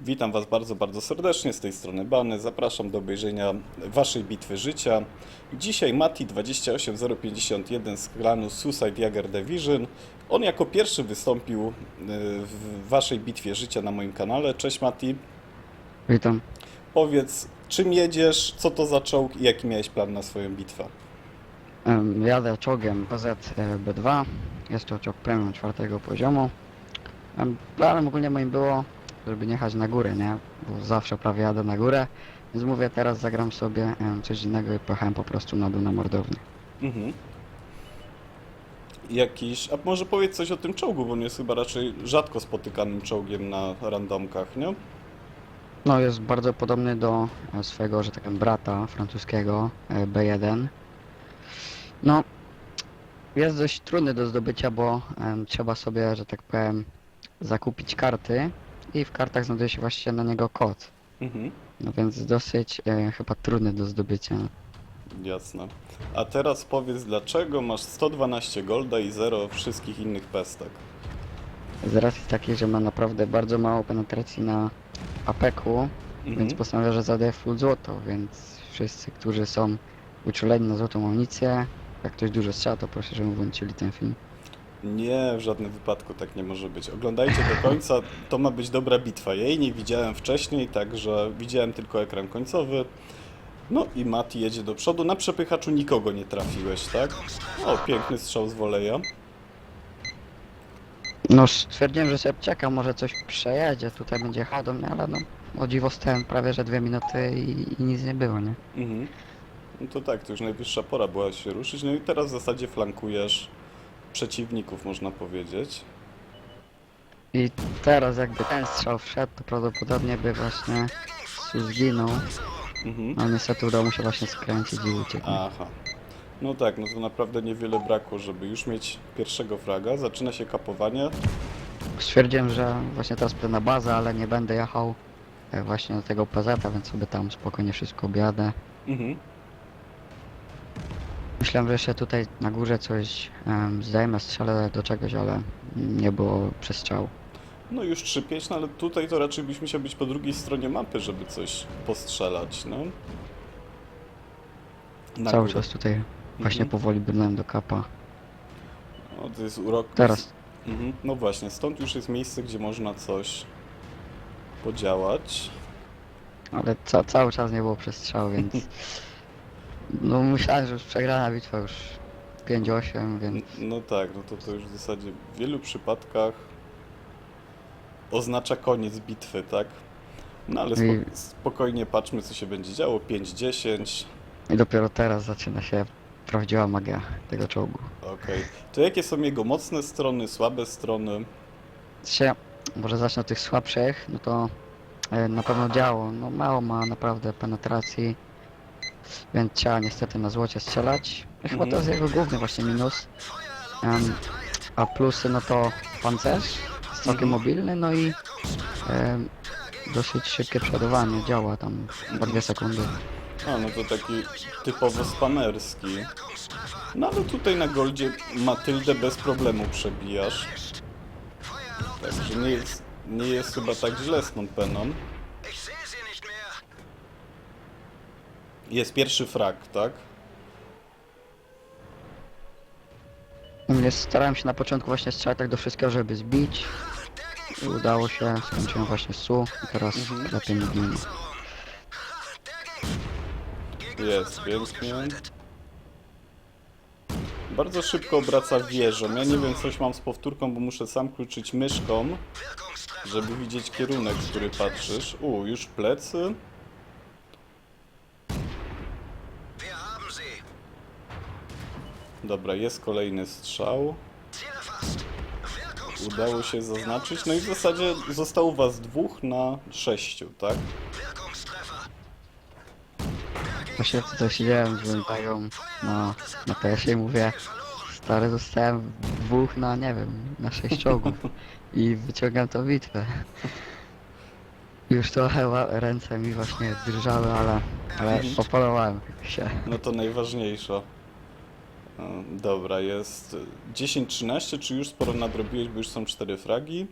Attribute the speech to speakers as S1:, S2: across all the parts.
S1: Witam Was bardzo, bardzo serdecznie z tej strony Bany. Zapraszam do obejrzenia Waszej bitwy życia. Dzisiaj Mati 28051 z klanu Suicide Jagger Division. On jako pierwszy wystąpił y, w Waszej bitwie życia na moim kanale. Cześć Mati.
S2: Witam.
S1: Powiedz, czym jedziesz, co to za czołg i jaki miałeś plan na swoją bitwę?
S2: Jadę czołgiem PZ-B2. Jest to czołg premium czwartego poziomu. Em, Planem ogólnie moim było, żeby nie jechać na górę, nie? Bo zawsze prawie jadę na górę. Więc mówię, teraz zagram sobie em, coś innego i pojechałem po prostu na dół na mordownię.
S1: Mhm. Jakiś, a może powiedz coś o tym czołgu, bo on jest chyba raczej rzadko spotykanym czołgiem na randomkach, nie?
S2: No, jest bardzo podobny do e, swojego, że tak powiem, brata francuskiego e, B1. No, jest dość trudny do zdobycia, bo em, trzeba sobie, że tak powiem, zakupić karty i w kartach znajduje się właśnie na niego kod.
S1: Mhm.
S2: No więc dosyć e, chyba trudny do zdobycia.
S1: Jasne. A teraz powiedz, dlaczego masz 112 golda i 0 wszystkich innych pestek?
S2: Z racji takiej, że ma naprawdę bardzo mało penetracji na apeku,
S1: Mhm.
S2: więc postanowię, że zadaję full złoto, więc wszyscy, którzy są uczuleni na złotą amunicję, jak ktoś dużo strzela, to proszę, żeby włączyli ten film.
S1: Nie, w żadnym wypadku tak nie może być. Oglądajcie do końca, to ma być dobra bitwa. Jej nie widziałem wcześniej, także widziałem tylko ekran końcowy. No i Mati jedzie do przodu. Na przepychaczu nikogo nie trafiłeś, tak? O, piękny strzał z woleja.
S2: No stwierdziłem, że czekam, może coś przejedzie, tutaj będzie jechał do mnie, ale no o dziwo stałem prawie, że dwie minuty i, i nic nie było, nie?
S1: Mhm. No to tak, to już najwyższa pora była się ruszyć. No i teraz w zasadzie flankujesz przeciwników, można powiedzieć.
S2: I teraz jakby ten strzał wszedł, to prawdopodobnie by właśnie zginął,
S1: Mhm.
S2: no niestety udało mu się właśnie skręcić i uciekł.
S1: Aha. No tak, no to naprawdę niewiele brakło, żeby już mieć pierwszego fraga. Zaczyna się kapowanie.
S2: Stwierdziłem, że właśnie teraz pójdę na bazę, ale nie będę jechał e, właśnie do tego PZ, więc sobie tam spokojnie wszystko objadę.
S1: Mhm.
S2: Myślałem, że jeszcze tutaj na górze coś um, zdejmę, strzelę do czegoś, ale nie było przestrzału.
S1: No już 3-5, no ale tutaj to raczej byś musiał być po drugiej stronie mapy, żeby coś postrzelać, no. Na
S2: Cały
S1: górę.
S2: czas tutaj właśnie
S1: Mhm.
S2: powoli brnąłem do kapa.
S1: O, to jest urok.
S2: Teraz
S1: Mhm. No właśnie, stąd już jest miejsce, gdzie można coś podziałać.
S2: Ale ca cały czas nie było przestrzału, więc... No myślałem, że już przegrana bitwa już 5-8,
S1: N-
S2: więc...
S1: No tak, no to to już w zasadzie w wielu przypadkach oznacza koniec bitwy, tak? No ale
S2: I-
S1: spo spokojnie patrzmy, co się będzie działo. 5-10.
S2: I dopiero teraz zaczyna się prawdziwa magia tego czołgu.
S1: Okej. To jakie są jego mocne strony, słabe strony?
S2: Się, może zacznę od tych słabszych, no to e, na pewno działo, no mało ma naprawdę penetracji, więc trzeba niestety na złocie strzelać. Chyba to
S1: Mhm.
S2: jest jego główny właśnie minus. Em, a plusy no to pancerz, jest całkiem
S1: Mhm.
S2: mobilny, no i em, dosyć szybkie przeładowanie, działa tam chyba dwie sekundy.
S1: A, no to taki typowo spamerski. No ale tutaj na Goldzie Matyldę bez problemu przebijasz. Także nie jest, nie jest chyba tak źle z Montpeną. Jest pierwszy frag, tak?
S2: U mnie starałem się na początku właśnie strzelać tak do wszystkiego, żeby zbić. I udało się, skończyłem właśnie SU i teraz
S1: Mhm.
S2: lepiej nie ginę.
S1: Jest, pięknie. Bardzo szybko obraca wieżą. Ja nie wiem, coś mam z powtórką, bo muszę sam kluczyć myszką, żeby widzieć kierunek, w który patrzysz. U, już plecy. Dobra, jest kolejny strzał. Udało się zaznaczyć. No i w zasadzie zostało was dwóch na sześciu, tak?
S2: Właśnie tutaj siedziałem z Lentają na, na PS-ie i mówię Stary, zostałem dwóch na, nie wiem, na sześć czołgów i wyciągam tą bitwę. Już trochę ręce mi właśnie drżały, ale, ale
S1: Mhm.
S2: opanowałem się.
S1: No to najważniejsza. Dobra, jest 10-13, czy już sporo nadrobiłeś, bo już są 4 fragi?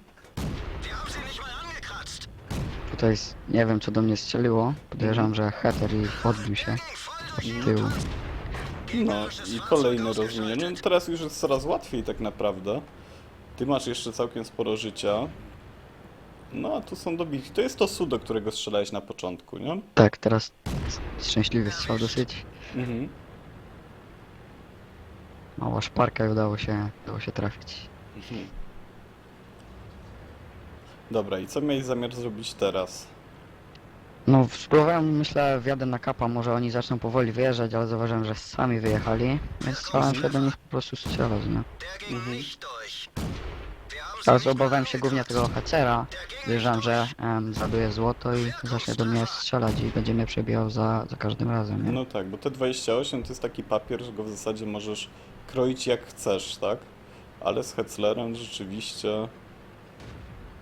S2: Tutaj s- nie wiem co do mnie strzeliło. Podejrzewam, że header i odbił się od tyłu.
S1: No i kolejne rozumiem. No teraz już jest coraz łatwiej tak naprawdę. Ty masz jeszcze całkiem sporo życia. No a tu są dobitki. To jest to su, do którego strzelałeś na początku, nie?
S2: Tak, teraz s- szczęśliwy strzał dosyć.
S1: Mhm.
S2: Mała szparka i udało się, udało się trafić.
S1: Mhm. Dobra, i co miałeś zamiar zrobić teraz?
S2: No, spróbowałem, myślę, wjadę na kapa, może oni zaczną powoli wyjeżdżać, ale zauważyłem, że sami wyjechali, więc starałem się do nich po prostu strzelać, no.
S1: Mhm.
S2: Teraz obawiałem się głównie tego hacera, wierzałem, że um, zaduje złoto i zacznie do mnie strzelać i będzie mnie przebijał za, za każdym razem, nie?
S1: No tak, bo te 28 to jest taki papier, że go w zasadzie możesz kroić jak chcesz, tak? Ale z Hetzlerem rzeczywiście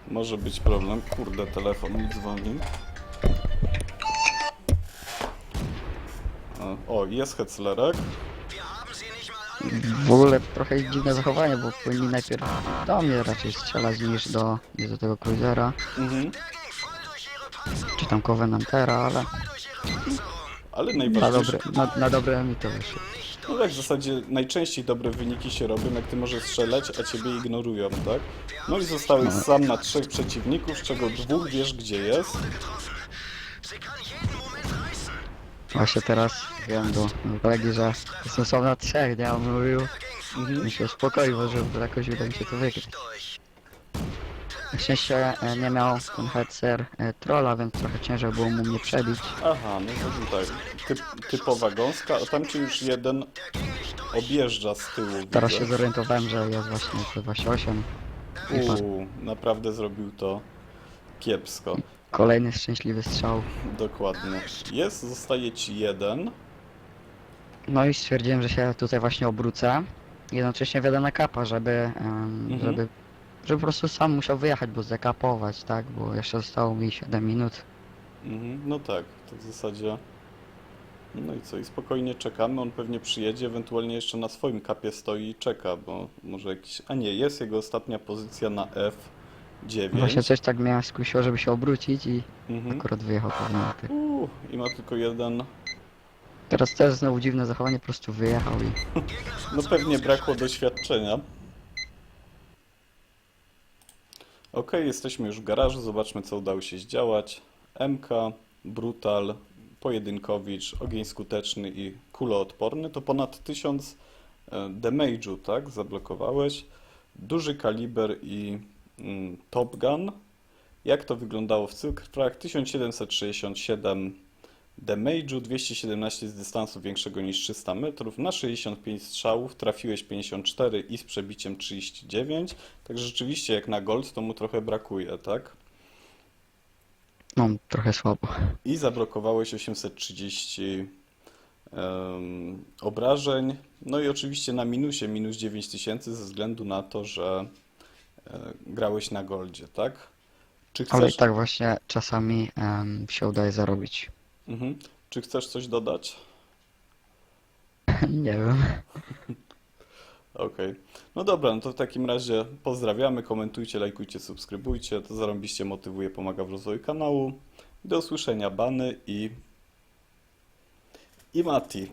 S1: może być problem. Kurde, telefon mi dzwoni. O, jest Hetzlerek.
S2: W ogóle trochę dziwne zachowanie, bo powinni najpierw do mnie raczej strzelać niż do, niż do tego cruisera,
S1: Mhm.
S2: czy tam Covenantera, ale
S1: Ale
S2: na
S1: najważniejsze...
S2: dobre, na, na dobre mi to wyszło.
S1: No tak, w zasadzie najczęściej dobre wyniki się robią, jak ty możesz strzelać, a ciebie ignorują, tak? No i zostałeś sam na trzech przeciwników, z czego dwóch wiesz gdzie jest.
S2: Właśnie teraz wiem do, do kolegi, że jestem sam na trzech, nie? A on mówił,
S1: Mhm.
S2: mi się uspokoił, że jakoś uda mi się to wygrać. Na szczęście e, nie miał ten headser e, trolla, więc trochę ciężej było mu mnie przebić.
S1: Aha, no to tak, typ, typowa gąska, a tam cię już jeden objeżdża z tyłu,
S2: Teraz się
S1: widzę.
S2: zorientowałem, że jest właśnie T28. I pa-
S1: Uuu, naprawdę zrobił to kiepsko.
S2: Kolejny szczęśliwy strzał.
S1: Dokładnie. Jest, zostaje ci jeden.
S2: No i stwierdziłem, że się tutaj właśnie obrócę. Jednocześnie wiadę na kapa, żeby, em,
S1: Mhm.
S2: żeby, żeby po prostu sam musiał wyjechać, bo zakapować, tak? Bo jeszcze zostało mi 7 minut.
S1: Mhm, no tak, to w zasadzie. No i co, i spokojnie czekamy, on pewnie przyjedzie, ewentualnie jeszcze na swoim kapie stoi i czeka, bo może jakiś... A nie, jest jego ostatnia pozycja na F9.
S2: Właśnie coś tak mnie skusiło, żeby się obrócić i
S1: Mhm.
S2: akurat wyjechał pewnie.
S1: Uuu, I ma tylko jeden...
S2: Teraz też znowu dziwne zachowanie, po prostu wyjechał i...
S1: No pewnie brakło doświadczenia. Ok, jesteśmy już w garażu, zobaczmy co udało się zdziałać. MK, Brutal, Pojedynkowicz, ogień skuteczny i kuloodporny to ponad 1000 e, damage'u, tak? Zablokowałeś. Duży kaliber i mm, Top Gun. Jak to wyglądało w cyfrach? 1767 damage'u, 217 z dystansu większego niż 300 metrów, na 65 strzałów trafiłeś 54 i z przebiciem 39, także rzeczywiście jak na gold to mu trochę brakuje, tak?
S2: No, trochę słabo.
S1: I zablokowałeś 830 em, obrażeń, no i oczywiście na minusie minus 9000 ze względu na to, że e, grałeś na goldzie, tak? Czy
S2: Ale i
S1: chcesz,
S2: tak właśnie czasami em, się udaje zarobić.
S1: Mhm. Czy chcesz coś dodać?
S2: Nie wiem.
S1: Okej. No dobra, no to w takim razie pozdrawiamy, komentujcie, lajkujcie, subskrybujcie. To zarąbiście motywuje, pomaga w rozwoju kanału. Do usłyszenia, Bany i... i Mati.